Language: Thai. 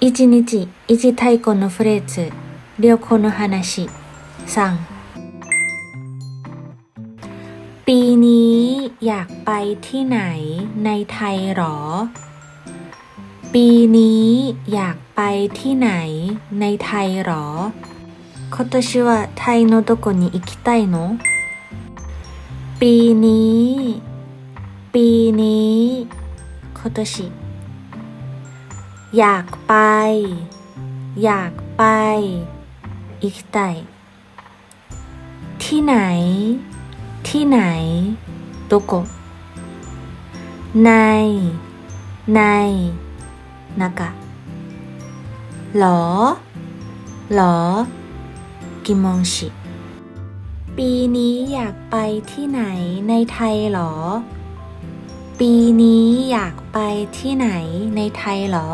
一日一太鼓のフレーズ旅行の話3ปีนี้อยากไปที่ไหนในไทยหรอ ปีนี้อยากไปที่ไหนในไทยหรอ今年はタイのどこに行きたいのปีนี้ ปีนี้今年 อยากไป อยากไปอีกไตที่ไหน ที่ไหนโตโกใน ในนากะหรอหรอ กิมองชิ ปีนี้อยากไปที่ไหนในไทยหรอ ปีนี้อยากไปที่ไหนในไทยหรอ